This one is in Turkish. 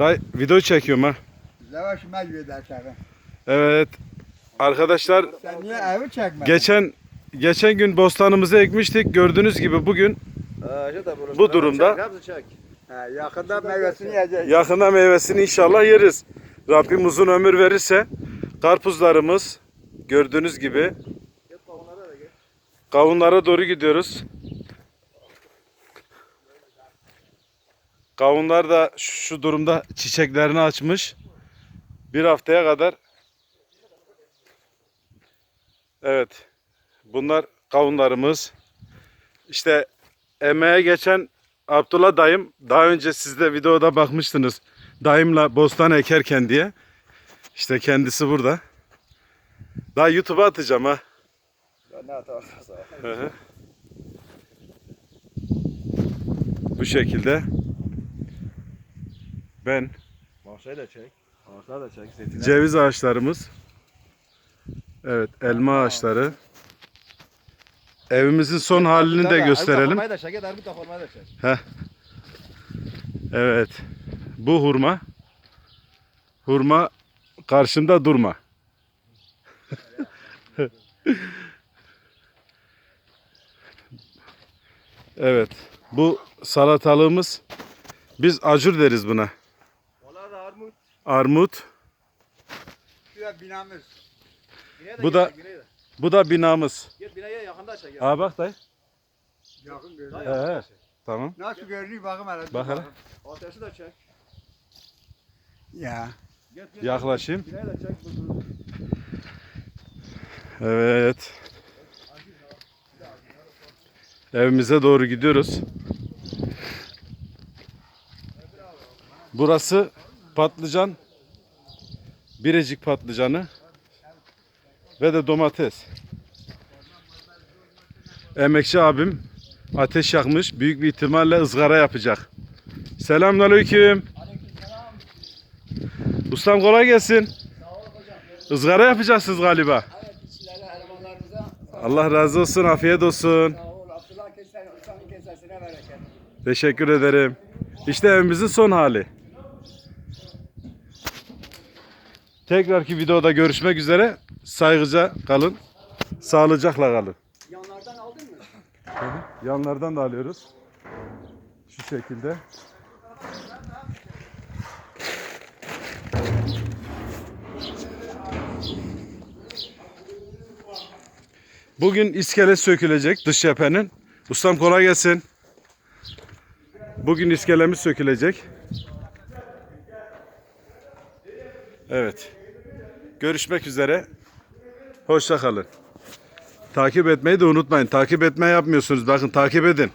Dayı video çekiyorum ha. Yavaş mecbur edersen. Evet. Arkadaşlar Sen niye evi çekmedin? geçen geçen gün bostanımızı ekmiştik. Gördüğünüz gibi bugün Bu durumda- Ha, yakında meyvesini yiyeceğiz. yakında meyvesini inşallah yeriz. Rabbim uzun ömür verirse karpuzlarımız gördüğünüz gibi kavunlara doğru gidiyoruz. Kavunlar da şu durumda çiçeklerini açmış. Bir haftaya kadar Evet. Bunlar kavunlarımız. İşte emeğe geçen Abdullah dayım daha önce siz de videoda bakmıştınız. Dayımla bostan ekerken diye. İşte kendisi burada. Daha YouTube'a atacağım ha. Ne hı. Bu şekilde ben Mahşayı da çek. Ağaçları da çek. Zeytinler. ceviz ağaçlarımız evet elma ağaçları evimizin son halini de gösterelim. Armut da çek. et, Armut da çek. Evet. Bu hurma. Hurma karşımda durma. evet. Bu salatalığımız biz acur deriz buna. Armut. Şurada binamız. Bu da- bineye de. Bu da binamız. Git bineye yakında çek. ya. Aa bak dayı. Yakın Daha görünüyor. yakında. Tamam. Nasıl görünüyor bakın hele. Bak hele. Ateşi de çek. Ya. Yaklaşayım. Bineye de çek. dur, dur. Evet. Evimize doğru gidiyoruz. Burası patlıcan. Birecik patlıcanı. Ve de domates. Emekçi abim ateş yakmış. Büyük bir ihtimalle ızgara yapacak. Selamünaleyküm. Ustam kolay gelsin. Izgara yapacaksınız galiba. Allah razı olsun, afiyet olsun. Teşekkür ederim. İşte evimizin son hali. Tekrarki videoda görüşmek üzere. Saygıca kalın. Sağlıcakla kalın. Yanlardan aldın mı? Yanlardan da alıyoruz. Şu şekilde. Bugün iskele sökülecek dış cephenin. Ustam kolay gelsin. Bugün iskelemiz sökülecek. Evet. Görüşmek üzere. Hoşça kalın. Takip etmeyi de unutmayın. Takip etme yapmıyorsunuz. Bakın takip edin.